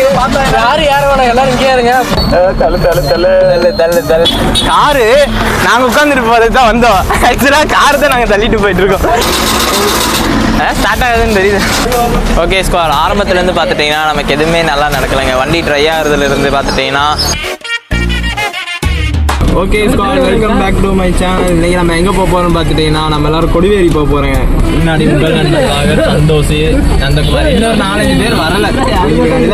யாரு? யாரு? வேணாம் எல்லாரும் இங்கே இருங்க. தள்ளு தள்ளு தள்ளு. தள்ளு தள்ளு தள்ளு. காரு நாங்க உட்காந்துட்டு தான் வந்தோம். ஆக்சுவலா கார் தான் நாங்க தள்ளிட்டு போயிட்டு இருக்கோம் ஸ்டார்ட் ஆகுதுன்னு தெரியுது. ஓகே ஸ்குவார் ஆரம்பத்துல இருந்து பார்த்துட்டீங்கன்னா நமக்கு எதுவுமே நல்லா நடக்கலைங்க. வண்டி ட்ரை ஆகுறதுல இருந்து பார்த்துட்டீங்கன்னா okay squad welcome back to my channel இன்னைக்கு நம்ம எங்கே போக போகிறோம்னு பார்த்துட்டீங்கன்னா நம்ம எல்லாரும் கொடிவேரி போக போகிறோங்க முன்னாடி முதல் நண்பர்களாக சந்தோஷ் நந்தகுமார் இன்னொரு நாலஞ்சு பேர் வரல.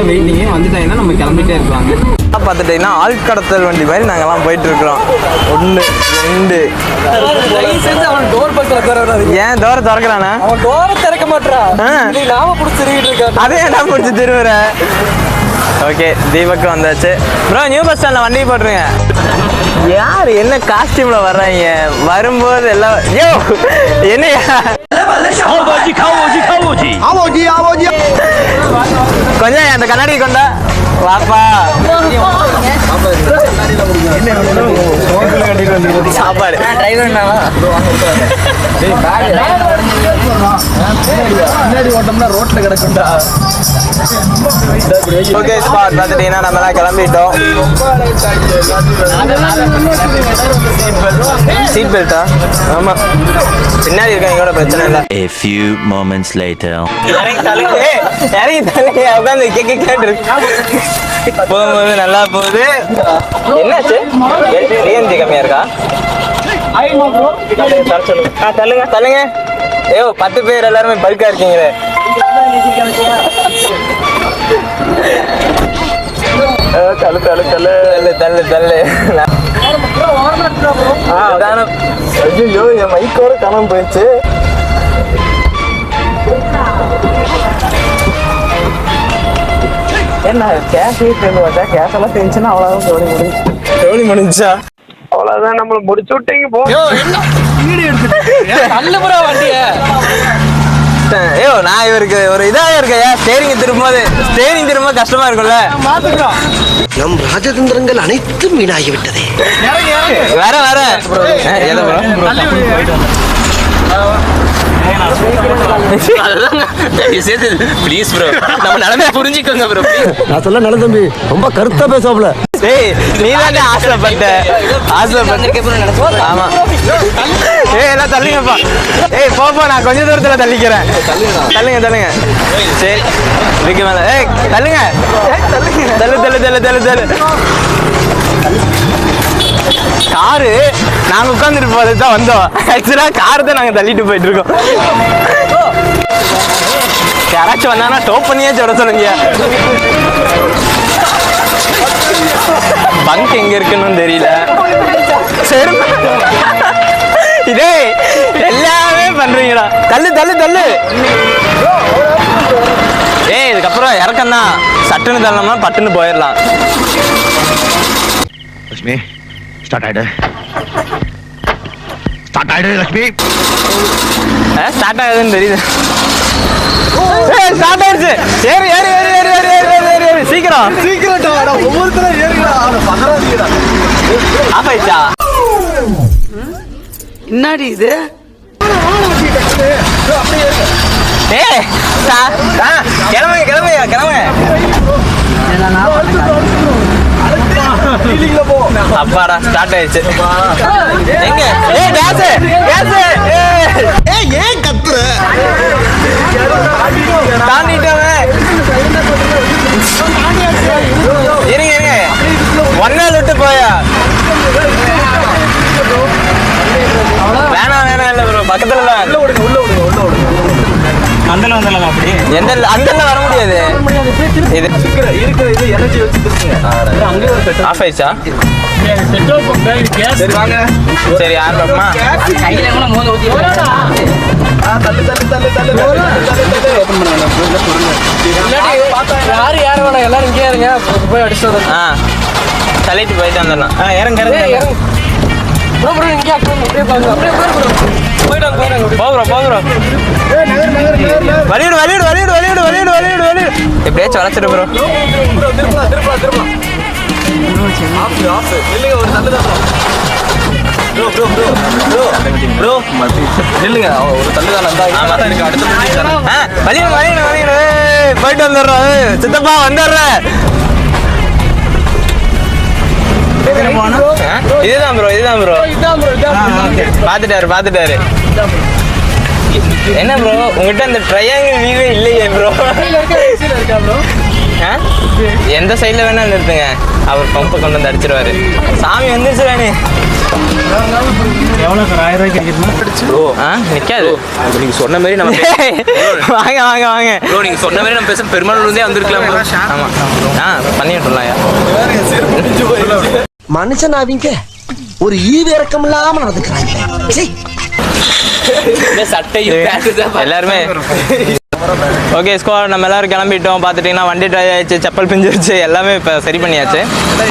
வெயிட்டிங்கே வந்துட்டாங்கன்னா நம்ம கிளம்பிட்டே இருப்பாங்க பார்த்துட்டீங்கன்னா ஆழ்கடத்தல் வண்டி மாதிரி நாங்கெல்லாம் போயிட்டு இருக்கிறோம் ஒன்று ரெண்டு அவன் டோர் பக்கத்துல தர ஏன் தோற திறக்கிறானா அவன் டோரை திறக்க மாட்டான் ஆ. நீ நாம புடிச்சிருக்கிட்டு இருக்க அதே என்ன பிடிச்சி திருவுற? ஓகே தீபக்கு வந்தாச்சு. ப்ரோ நியூ பஸ் ஸ்டாண்டில் வண்டி போட்டுருங்க. யார் என்ன காஸ்டியூம்ல வர்றாங்க? வரும்போது எல்லாம் யோ என்னையா? கொஞ்சம் அந்த கண்ணாடி கொண்டா. வாப்பா. சாப்பாடு. பின்னாடி ஓட்டம்னா ரோட்ல கிடக்கும்டா. ஓகே ஸ்பாட் பார்த்துட்டீங்கன்னா நம்ம எல்லாம் கிளம்பிட்டோம் சீட் பெல்ட்டா ஆமா பின்னாடி இருக்காங்க கூட பிரச்சனை இல்லை A few moments later. இறங்கி தள்ளுங்க. உட்கார்ந்து கேக்க கேட்டுருக்கு. போகும்போது நல்லா போகுது என்னாச்சு டிஎன்ஜி கம்மியா இருக்கா ஆ, தள்ளுங்க தள்ளுங்க ஐயோ பத்து பேர் எல்லாருமே பல்கா இருக்கீங்களே தள்ளு தள்ளு தள்ளு தள்ளு தள்ளு தள்ளு ஐயோ என் மைக்கோட காணாம போயிடுச்சு என்ன? கேஷ் சேர்ந்து வந்தா கேஷ் எல்லாம் தெரிஞ்சுன்னா அவ்வளோதான் தோணி முடிஞ்சு தோணி முடிஞ்சா அவ்வளோதான் நம்மள முடிச்சு விட்டீங்க போ நல்ல புறா வண்டிய? ஐயோ நான் இவருக்கு ஒரு இதாக இருக்கேன். ஸ்டேரிங் திரும்பும்போது ஸ்டேரிங் திரும்ப கஷ்டமா இருக்கும்ல? நம் ராஜதந்திரங்கள் அனைத்தும் வீணாகிவிட்டதே. வர வர? ப்ளீஸ் ப்ரோ நம்ம நிலைமைய புரிஞ்சுக்கோங்க ப்ரோ நான் சொல்ல நல்ல தம்பி ரொம்ப கருத்தா பேசுவாப்ல டேய் நீ தானே ஆசைப்பட்ட. ஆசைப்பட்ட. ஆமா. எல்லாம் தள்ளுங்கப்பா. ஏய் போப்பா நான் கொஞ்ச தூரத்துல தள்ளிக்கிறேன். தள்ளுங்க தள்ளுங்க. சரி இதுக்கு மேல. ஏய் தள்ளுங்க. தள்ளு தள்ளு தள்ளு தள்ளு தள்ளு. காரு நாங்க உட்காந்துட்டு போறதுக்கு தான் வந்தோம். ஆக்சுவலா கார் தான் நாங்க தள்ளிட்டு போயிட்டு இருக்கோம். யாராச்சும் வந்தாங்கன்னா டோப் பண்ணியே சொல்ல சொல்லுங்க. பங்க் எங்க இருக்குன்னு தெரியல. சரி இதே எல்லாமே பண்றீங்களா தள்ளு தள்ளு தள்ளு. ஏய் இதுக்கப்புறம் இறக்கம் தான் சட்டுன்னு தள்ளணும்னா பட்டுன்னு போயிடலாம். லட்சுமி ஸ்டார்ட் ஆயிடு. ஸ்டார்ட் ஆயிடு லட்சுமி. ஸ்டார்ட் ஆகுதுன்னு தெரியுது. ஸ்டார்ட் ஆயிடுச்சு. ஏறு ஏறு ஏறு ஏறு ஏறு ஏறு ஏறு ஏறு ஏறு. சீக்கிரம். சீக்கிரம் ஒவ்வொருத்தரும் ஏறிடா பகராதீங்கடா ஆஃப் ஆயிடுச்சா? என்னடி இது? ஏய் சா- கிளம்புங்க கிளம்புங்க கிளம்புங்க. அப்பாடா ஸ்டார்ட் ஆயிடுச்சு. எங்க? கேஸ் கேஸ் ஏன் பக்கத்துல தான் அந்தல வந்தலாம் அப்படி? எந்த அந்த வர முடியாது. இது இருக்கிற இருக்கிற இது எனர்ஜி வச்சு திருப்புங்க. அங்கே ஒரு பெட்ரோல் ஆஃப் ஆயிடுச்சா? சரி வாங்க. சரி ஆரம்பமா தள்ளு தள்ளு தள்ளு தள்ளு ஓபன் பண்ணுங்க யாரு யாரு வேணாம் எல்லாரும் இங்கே இருங்க. போய் அடிச்சு ஆ. தள்ளிட்டு போயிட்டு வந்துடலாம். ஆ இறங்க. இறங்க. ப்ரோ ப்ரோ இங்கே அப்படியே பாருங்க அப்படியே பாருங்க போயிட்டாங்க பாக்குறோம் போகிறோம் வலியுடு வலியுடு வலியுடு வலியுடு வலியுடு வலியுடு வலியுடு எப்படியாச்சும் வளைச்சிடு ப்ரோ. திருப்பலாம் திருப்பலாம் திருப்பலாம் ஆஃப் ஆஃப் இல்லைங்க ஒரு தள்ளு தான் bro. Bro bro bro bro இல்லைங்க ஒரு தள்ளு தான் நல்லா இருக்கு அடுத்த வலியுடு வலியுடு வலியுடு போயிட்டு வந்துடுறோம் சித்தப்பா வந்துடுறேன் ஆ? இதுதான் ப்ரோ இதுதான் ப்ரோ இதான் ப்ரோ இதான் பாத்துட்டாரு பாத்துட்டாரு என்ன ப்ரோ உங்ககிட்ட அந்த ட்ரையாங்கிள் வியூவே இல்லையே ப்ரோ எந்த சைடுல வேணா நிறுத்துங்க. அவர் பம்பை கொண்டு வந்து அடிச்சிருவாரு. சாமி வந்துருச்சு ப்ரோ ஆ நிக்காது. நீங்க சொன்ன மாதிரி நம்ம வாங்க வாங்க வாங்க. ப்ரோ சொன்ன மாதிரி நம்ம பேச பெருமாள் இருந்தே வந்திருக்கலாம் bro. ஆமா. ஆ பண்ணிட்டுலாம் மனுஷன் அவங்க ஒரு ஈவு இறக்கம் இல்லாம நடந்துக்கிறாங்க எல்லாருமே. ஓகே ஸ்கோர் நம்ம எல்லாரும் கிளம்பிட்டோம். பார்த்துட்டிங்கன்னா வண்டி ட்ரை ஆயிடுச்சு செப்பல் பிஞ்சிருச்சு எல்லாமே இப்போ சரி பண்ணியாச்சு.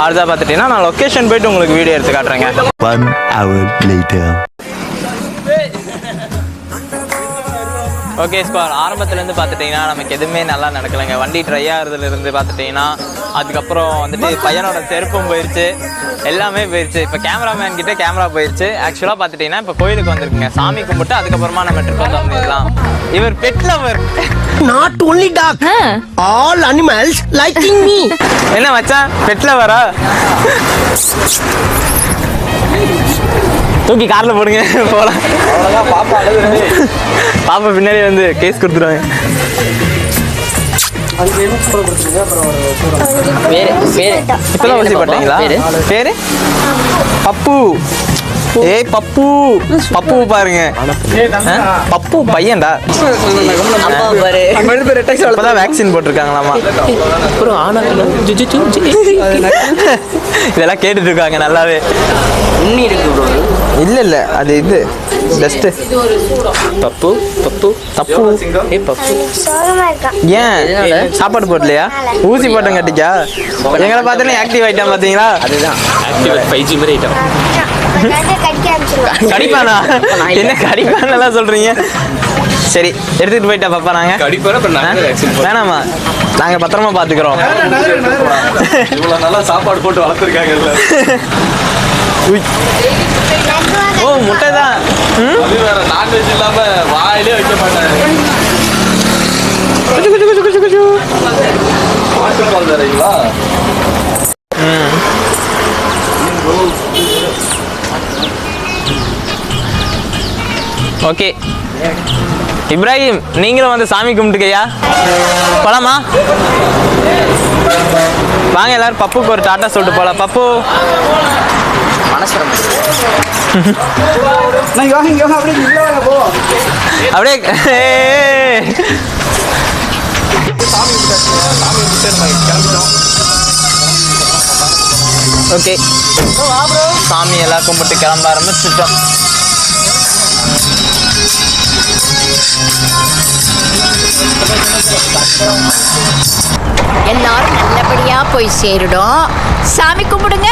அடுத்தா பார்த்துட்டிங்கன்னா நான் லொக்கேஷன் போயிட்டு உங்களுக்கு வீடியோ எடுத்து காட்டுறேங்க. Later. ஓகே ஸ்கோர் ஆரம்பத்துலேருந்து பார்த்துட்டிங்கன்னா நமக்கு எதுவுமே நல்லா நடக்கலைங்க. வண்டி ட்ரை ஆகிறதுலேருந்து பார்த்துட்டிங்கன்னா அதுக்கப்புறம் வந்துட்டு பையனோட செருப்பும் போயிடுச்சு எல்லாமே போயிடுச்சு இப்போ கேமராமேன் கிட்ட கேமரா போயிடுச்சு ஆக்சுவலாக பார்த்துட்டிங்கன்னா இப்போ கோயிலுக்கு வந்திருக்குங்க. சாமி கும்பிட்டு அதுக்கப்புறமா நம்ம ட்ரிப் வந்து வந்துடலாம். இவர் pet lover Not only dog, all animals liking me. என்ன மச்சான்? பெட் லவரா தூக்கி கார்ல போடுங்க. போலாம். பாப்பா பின்னாடி வந்து கேஸ் கொடுத்துருவாங்க. பேரு பேரு? இப்பதான் ஊசி போட்டீங்களா பேரு? பேரு? பப்பு. ஏய் பப்பு. பப்பு பாருங்க? பப்பு பையன்டா. இப்பதான் வேக்சின் போட்டிருக்காங்களாமா. ப்ரோ ஆனா. இதெல்லாம் கேட்டுட்டு இருக்காங்க நல்லாவே. உண்ணி இருக்கு ப்ரோ இல்ல இல்ல அது இது. ஜஸ்ட் பப்பு பப்பு தப்பு ஏ பப்பு. ஏன்? சாப்பாடு போடலையா? ஊசி போட்டேன் கட்டிக்கா எங்களை பார்த்தோன்னே ஆக்டிவ் ஆயிட்டான் பாத்தீங்களா அதுதான். ஆக்டிவ் ஃபைவ் ஜி மாதிரி ஐட்டம் கடிப்பானா என்ன கடிப்பானெல்லாம் சொல்றீங்க? சரி எடுத்துட்டு போயிட்டா பாப்பா நாங்க கடிப்பாரு அப்புறம் நாங்க வேக்சின் போடுறோம். வேணாமா? நாங்க பத்திரமா பாத்துக்கிறோம். இவ்வளவு நல்லா சாப்பாடு போட்டு வளர்த்துருக்காங்கல்ல ஓ முட்டை தான் ம்? வேற நான்வெஜ் இல்லாம வாயிலே வைக்க. மாட்டுப்பால் தரீங்களா ஓகே. இப்ராஹிம் நீங்களும் வந்து சாமி கும்பிட்டுக்கையா போலாமா? வாங்க எல்லாரும் பப்புக்கு ஒரு டாட்டா சொல்லிட்டு போலாம். பப்பு. அப்படியே. ஓகே. சாமி எல்லாம் கும்பிட்டு கிளம்ப ஆரம்பிச்சிட்டோம். எல்லாரும் நல்லபடியா போய் சேருடும். சாமி கும்பிடுங்க.